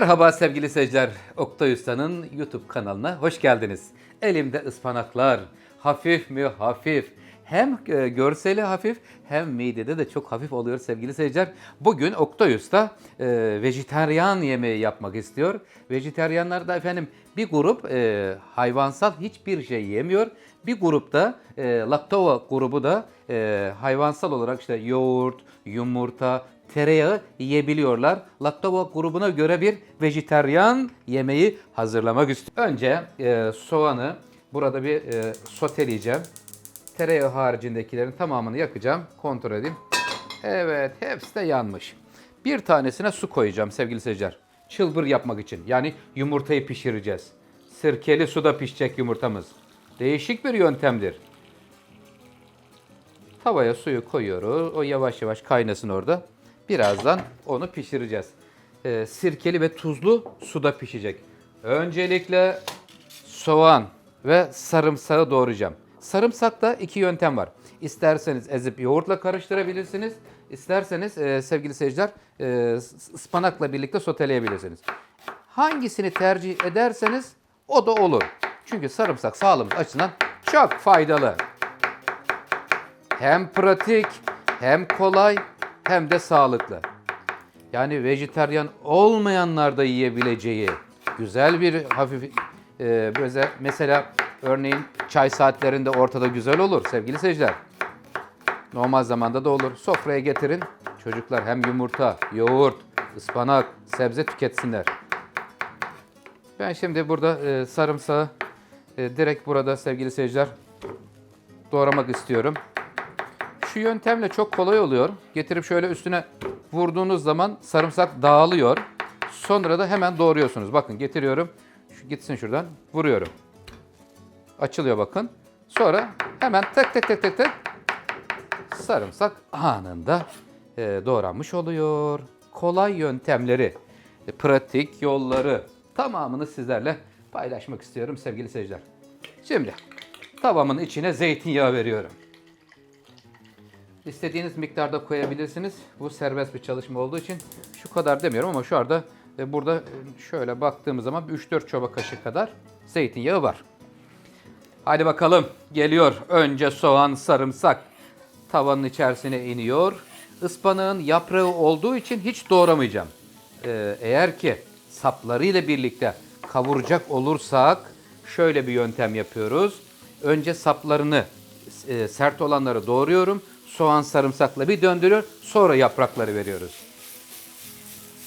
Merhaba sevgili seyirciler. Oktay Usta'nın YouTube kanalına hoş geldiniz. Elimde ıspanaklar. Hafif mi hafif. Hem e, görseli hafif hem midede de çok hafif oluyor sevgili seyirciler. Bugün Oktay Usta e, vejetaryen yemeği yapmak istiyor. Vejetaryenler de efendim bir grup e, hayvansal hiçbir şey yemiyor. Bir grupta e, Lactova grubu da e, hayvansal olarak işte yoğurt, yumurta, tereyağı yiyebiliyorlar. Lactova grubuna göre bir vejetaryen yemeği hazırlamak istiyorum. Önce e, soğanı burada bir e, soteleyeceğim. Tereyağı haricindekilerin tamamını yakacağım. Kontrol edeyim. Evet hepsi de yanmış. Bir tanesine su koyacağım sevgili seyirciler. Çılbır yapmak için. Yani yumurtayı pişireceğiz. Sirkeli suda pişecek yumurtamız. Değişik bir yöntemdir. Tavaya suyu koyuyoruz. O yavaş yavaş kaynasın orada. Birazdan onu pişireceğiz. Ee, sirkeli ve tuzlu suda pişecek. Öncelikle soğan ve sarımsağı doğrayacağım. Sarımsakta iki yöntem var. İsterseniz ezip yoğurtla karıştırabilirsiniz. İsterseniz e, sevgili seyirciler e, ıspanakla birlikte soteleyebilirsiniz. Hangisini tercih ederseniz o da olur. Çünkü sarımsak sağlığımız açısından çok faydalı. Hem pratik, hem kolay, hem de sağlıklı. Yani vejetaryen olmayanlar da yiyebileceği güzel bir hafif e, mesela örneğin çay saatlerinde ortada güzel olur sevgili seyirciler. Normal zamanda da olur. Sofraya getirin. Çocuklar hem yumurta, yoğurt, ıspanak, sebze tüketsinler. Ben şimdi burada e, sarımsağı e, direkt burada sevgili seyirciler doğramak istiyorum. Şu yöntemle çok kolay oluyor. Getirip şöyle üstüne vurduğunuz zaman sarımsak dağılıyor. Sonra da hemen doğruyorsunuz. Bakın getiriyorum. Şu gitsin şuradan. Vuruyorum. Açılıyor bakın. Sonra hemen tek tek tek tek tek sarımsak anında e, doğranmış oluyor. Kolay yöntemleri, e, pratik yolları tamamını sizlerle paylaşmak istiyorum sevgili seyirciler. Şimdi tavamın içine zeytinyağı veriyorum. İstediğiniz miktarda koyabilirsiniz. Bu serbest bir çalışma olduğu için şu kadar demiyorum ama şu anda e, burada e, şöyle baktığımız zaman 3-4 çorba kaşığı kadar zeytinyağı var. Hadi bakalım geliyor. Önce soğan, sarımsak tavanın içerisine iniyor. Ispanağın yaprağı olduğu için hiç doğramayacağım. Ee, eğer ki saplarıyla birlikte kavuracak olursak şöyle bir yöntem yapıyoruz. Önce saplarını e, sert olanları doğruyorum. Soğan sarımsakla bir döndürüyor. Sonra yaprakları veriyoruz.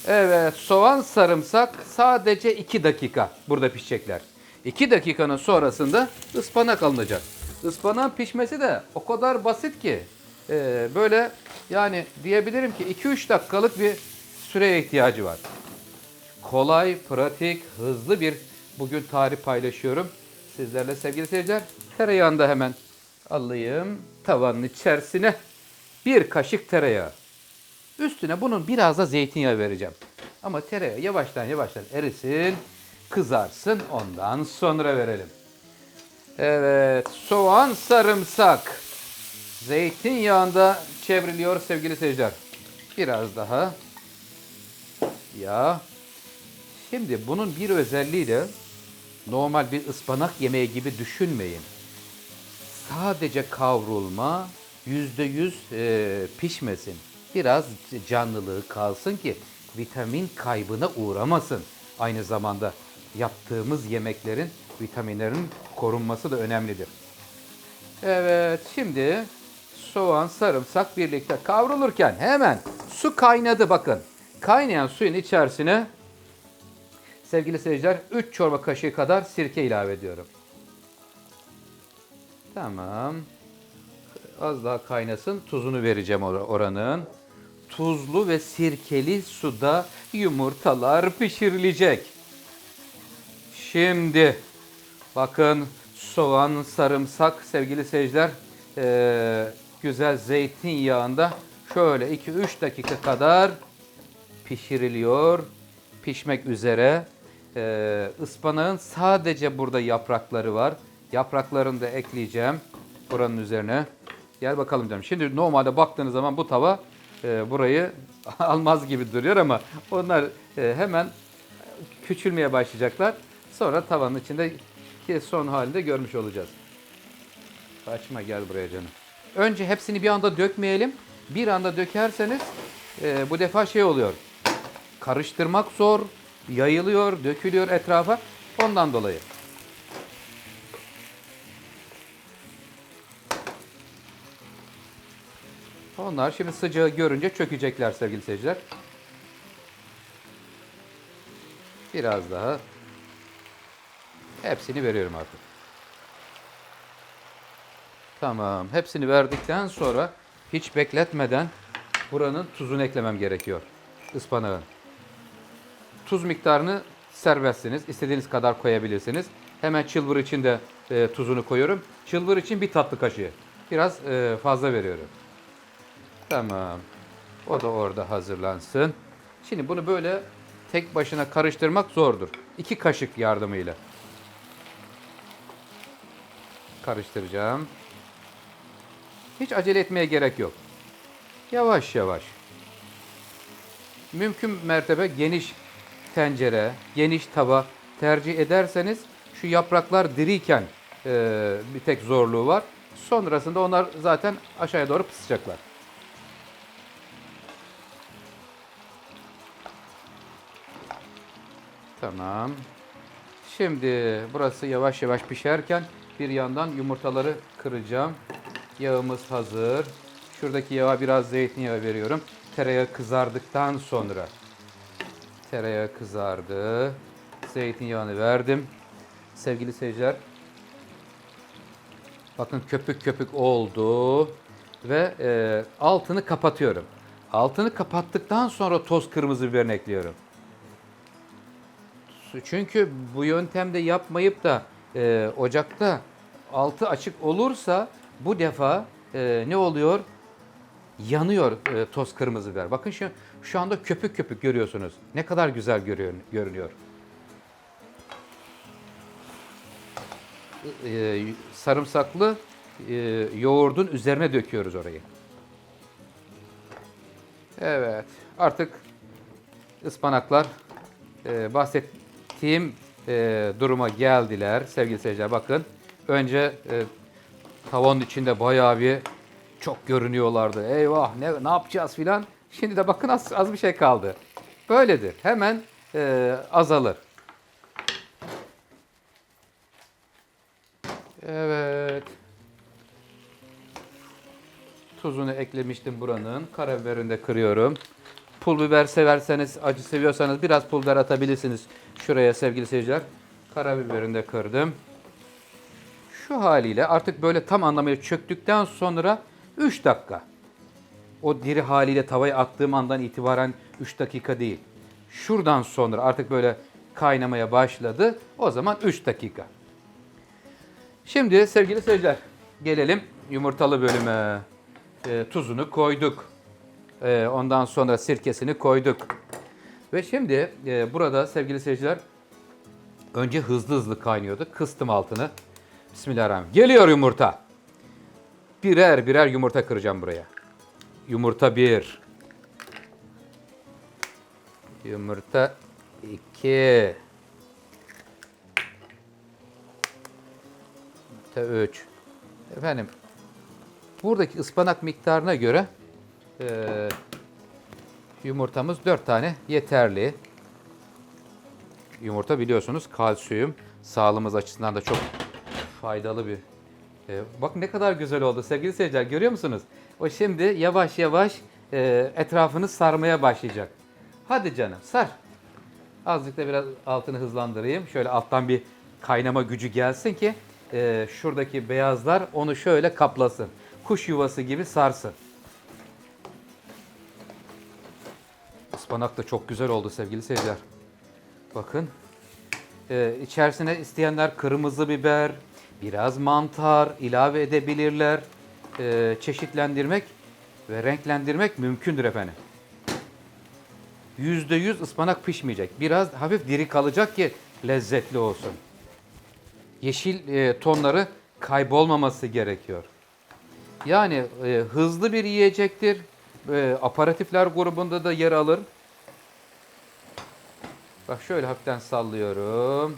Evet soğan sarımsak sadece 2 dakika burada pişecekler. 2 dakikanın sonrasında ıspanak alınacak. Ispanağın pişmesi de o kadar basit ki e, böyle yani diyebilirim ki 2-3 dakikalık bir süreye ihtiyacı var. Kolay, pratik, hızlı bir bugün tarif paylaşıyorum. Sizlerle sevgili seyirciler. Tereyağını da hemen alayım. Tavanın içerisine bir kaşık tereyağı. Üstüne bunun biraz da zeytinyağı vereceğim. Ama tereyağı yavaştan yavaştan erisin, kızarsın ondan sonra verelim. Evet, soğan, sarımsak. Zeytinyağında çevriliyor sevgili seyirciler. Biraz daha yağ. Şimdi bunun bir özelliği de normal bir ıspanak yemeği gibi düşünmeyin. Sadece kavrulma, yüzde yüz e, pişmesin. Biraz canlılığı kalsın ki vitamin kaybına uğramasın. Aynı zamanda yaptığımız yemeklerin vitaminlerin korunması da önemlidir. Evet şimdi soğan, sarımsak birlikte kavrulurken hemen su kaynadı bakın. Kaynayan suyun içerisine sevgili seyirciler 3 çorba kaşığı kadar sirke ilave ediyorum. Tamam. Az daha kaynasın. Tuzunu vereceğim or- oranın. Tuzlu ve sirkeli suda yumurtalar pişirilecek. Şimdi bakın soğan, sarımsak sevgili seyirciler eee, güzel zeytinyağında şöyle 2-3 dakika kadar pişiriliyor. Pişmek üzere. Ee, ıspanağın sadece burada yaprakları var. Yapraklarını da ekleyeceğim buranın üzerine. Gel bakalım canım. Şimdi normalde baktığınız zaman bu tava e, burayı almaz gibi duruyor ama onlar e, hemen küçülmeye başlayacaklar. Sonra tavanın içinde ki son halinde görmüş olacağız. Kaçma gel buraya canım. Önce hepsini bir anda dökmeyelim. Bir anda dökerseniz e, bu defa şey oluyor. Karıştırmak zor, yayılıyor, dökülüyor etrafa. Ondan dolayı. Onlar şimdi sıcağı görünce çökecekler sevgili seyirciler. Biraz daha. Hepsini veriyorum artık. Tamam. Hepsini verdikten sonra hiç bekletmeden buranın tuzunu eklemem gerekiyor. Ispanağın. Tuz miktarını serbestsiniz. İstediğiniz kadar koyabilirsiniz. Hemen çılbır için de e, tuzunu koyuyorum. Çılbır için bir tatlı kaşığı. Biraz e, fazla veriyorum. Tamam. O da orada hazırlansın. Şimdi bunu böyle tek başına karıştırmak zordur. İki kaşık yardımıyla. Karıştıracağım. Hiç acele etmeye gerek yok. Yavaş yavaş. Mümkün mertebe geniş tencere, geniş tava tercih ederseniz şu yapraklar diriyken e, bir tek zorluğu var. Sonrasında onlar zaten aşağıya doğru pısacaklar. Tamam. Şimdi burası yavaş yavaş pişerken bir yandan yumurtaları kıracağım. Yağımız hazır. Şuradaki yağa biraz zeytinyağı veriyorum. Tereyağı kızardıktan sonra. Tereyağı kızardı. Zeytinyağını verdim. Sevgili seyirciler. Bakın köpük köpük oldu. Ve e, altını kapatıyorum. Altını kapattıktan sonra toz kırmızı biberini ekliyorum. Çünkü bu yöntemde yapmayıp da e, ocakta altı açık olursa bu defa e, ne oluyor? Yanıyor e, toz kırmızı biber. Bakın şu, şu anda köpük köpük görüyorsunuz. Ne kadar güzel görüyor, görünüyor. E, sarımsaklı e, yoğurdun üzerine döküyoruz orayı. Evet. Artık ıspanaklar e, bahsettiğim e, duruma geldiler sevgili seyirciler. Bakın önce e, tavanın içinde bayağı bir çok görünüyorlardı. Eyvah ne, ne yapacağız filan. Şimdi de bakın az, az bir şey kaldı. Böyledir. Hemen e, azalır. Evet. Tuzunu eklemiştim buranın. Karabiberini de kırıyorum. Pul biber severseniz, acı seviyorsanız biraz pul biber atabilirsiniz şuraya sevgili seyirciler. Karabiberini de kırdım. Şu haliyle artık böyle tam anlamıyla çöktükten sonra 3 dakika. O diri haliyle tavaya attığım andan itibaren 3 dakika değil. Şuradan sonra artık böyle kaynamaya başladı. O zaman 3 dakika. Şimdi sevgili seyirciler gelelim yumurtalı bölüme. E, tuzunu koyduk. E, ondan sonra sirkesini koyduk. Ve şimdi e, burada sevgili seyirciler önce hızlı hızlı kaynıyordu. Kıstım altını. Bismillahirrahmanirrahim. Geliyor yumurta. Birer birer yumurta kıracağım buraya. Yumurta bir. Yumurta iki. Yumurta üç. Efendim buradaki ıspanak miktarına göre eee, yumurtamız dört tane yeterli. Yumurta biliyorsunuz kalsiyum sağlığımız açısından da çok faydalı bir. Ee, bak ne kadar güzel oldu sevgili seyirciler görüyor musunuz? O şimdi yavaş yavaş e, etrafını sarmaya başlayacak. Hadi canım sar. Azıcık da biraz altını hızlandırayım. Şöyle alttan bir kaynama gücü gelsin ki e, şuradaki beyazlar onu şöyle kaplasın. Kuş yuvası gibi sarsın. Ispanak da çok güzel oldu sevgili seyirciler. Bakın. Ee, içerisine isteyenler kırmızı biber, biraz mantar ilave edebilirler. Ee, çeşitlendirmek ve renklendirmek mümkündür efendim. %100 ıspanak pişmeyecek. Biraz hafif diri kalacak ki lezzetli olsun. Yeşil e, tonları kaybolmaması gerekiyor. Yani e, hızlı bir yiyecektir. E, aparatifler grubunda da yer alır. Bak şöyle hafiften sallıyorum.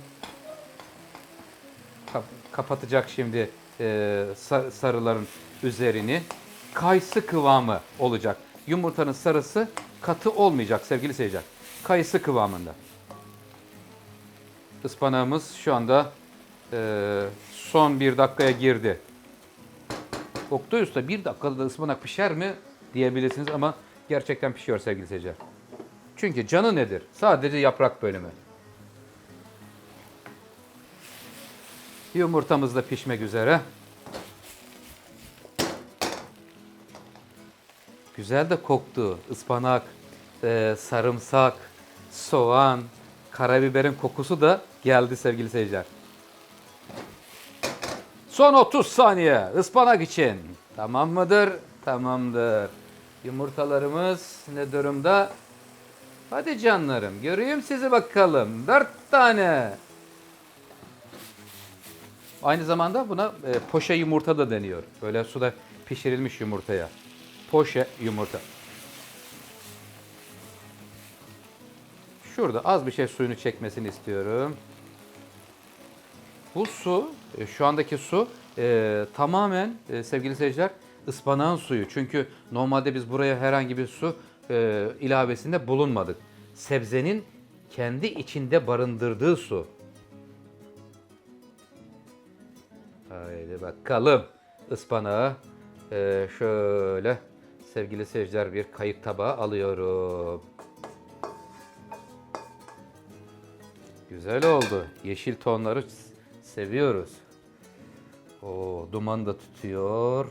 Kap- kapatacak şimdi e, sa- sarıların üzerini. Kayısı kıvamı olacak. Yumurtanın sarısı katı olmayacak sevgili seyirciler. Kayısı kıvamında. Ispanağımız şu anda e, son bir dakikaya girdi. Oktay Usta bir dakikada da ıspanak pişer mi diyebilirsiniz ama gerçekten pişiyor sevgili seyirciler. Çünkü canı nedir? Sadece yaprak bölümü. Yumurtamız da pişmek üzere. Güzel de koktu. Ispanak, e, sarımsak, soğan, karabiberin kokusu da geldi sevgili seyirciler. Son 30 saniye ıspanak için. Tamam mıdır? Tamamdır. Yumurtalarımız ne durumda? Hadi canlarım göreyim sizi bakalım. Dört tane. Aynı zamanda buna e, poşe yumurta da deniyor. Böyle suda pişirilmiş yumurtaya. Poşe yumurta. Şurada az bir şey suyunu çekmesini istiyorum. Bu su, e, şu andaki su e, tamamen e, sevgili seyirciler ıspanağın suyu. Çünkü normalde biz buraya herhangi bir su e, ilavesinde bulunmadık. Sebzenin kendi içinde barındırdığı su. Haydi bakalım. Ispanağı e, şöyle sevgili seyirciler bir kayık tabağı alıyorum. Güzel oldu. Yeşil tonları seviyoruz. O duman da tutuyor.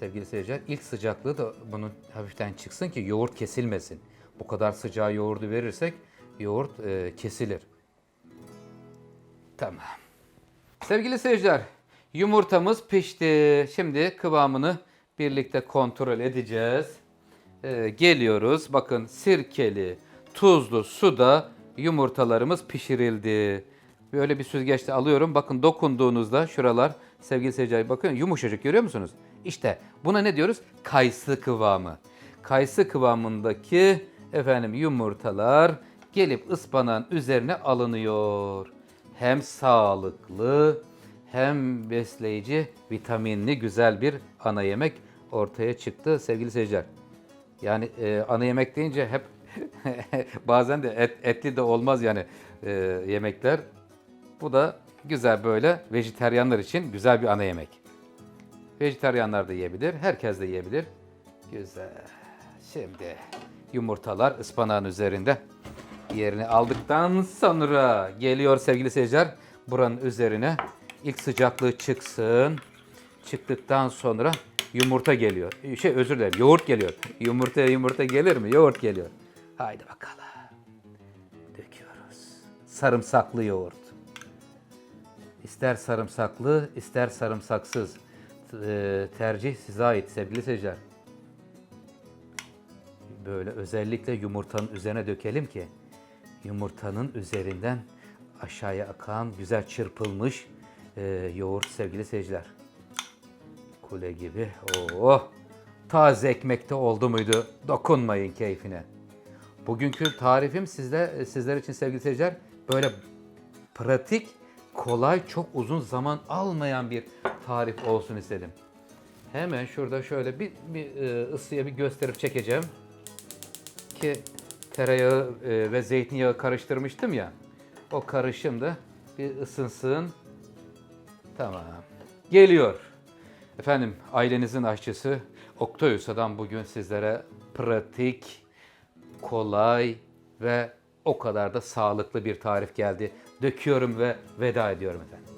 Sevgili seyirciler ilk sıcaklığı da bunun hafiften çıksın ki yoğurt kesilmesin. Bu kadar sıcağı yoğurdu verirsek yoğurt e, kesilir. Tamam. Sevgili seyirciler, yumurtamız pişti. Şimdi kıvamını birlikte kontrol edeceğiz. Ee, geliyoruz. Bakın sirkeli, tuzlu suda yumurtalarımız pişirildi. Böyle bir süzgeçte alıyorum. Bakın dokunduğunuzda şuralar sevgili seyirciler bakın yumuşacık görüyor musunuz? İşte buna ne diyoruz? Kayısı kıvamı. Kayısı kıvamındaki efendim yumurtalar gelip ıspanağın üzerine alınıyor. Hem sağlıklı hem besleyici, vitaminli güzel bir ana yemek ortaya çıktı sevgili seyirciler. Yani e, ana yemek deyince hep bazen de et, etli de olmaz yani e, yemekler. Bu da güzel böyle vejeteryanlar için güzel bir ana yemek. Vejeteryanlar da yiyebilir, herkes de yiyebilir. Güzel. Şimdi yumurtalar ıspanağın üzerinde yerini aldıktan sonra geliyor sevgili seyirciler buranın üzerine ilk sıcaklığı çıksın. Çıktıktan sonra yumurta geliyor. Şey özür dilerim yoğurt geliyor. Yumurtaya yumurta gelir mi? Yoğurt geliyor. Haydi bakalım. Döküyoruz. Sarımsaklı yoğurt. İster sarımsaklı, ister sarımsaksız. Ee, tercih size ait sevgili seyirciler. Böyle özellikle yumurtanın üzerine dökelim ki yumurtanın üzerinden aşağıya akan güzel çırpılmış e, yoğurt sevgili seyirciler. Kule gibi. Oh! Taze ekmekte oldu muydu? Dokunmayın keyfine. Bugünkü tarifim sizde sizler için sevgili seyirciler böyle pratik, kolay, çok uzun zaman almayan bir tarif olsun istedim. Hemen şurada şöyle bir, bir e, ısıya bir gösterip çekeceğim ki tereyağı e, ve zeytinyağı karıştırmıştım ya. O karışım da bir ısınsın. Tamam. Geliyor. Efendim ailenizin aşçısı Oktay Usta'dan bugün sizlere pratik, kolay ve o kadar da sağlıklı bir tarif geldi. Döküyorum ve veda ediyorum efendim.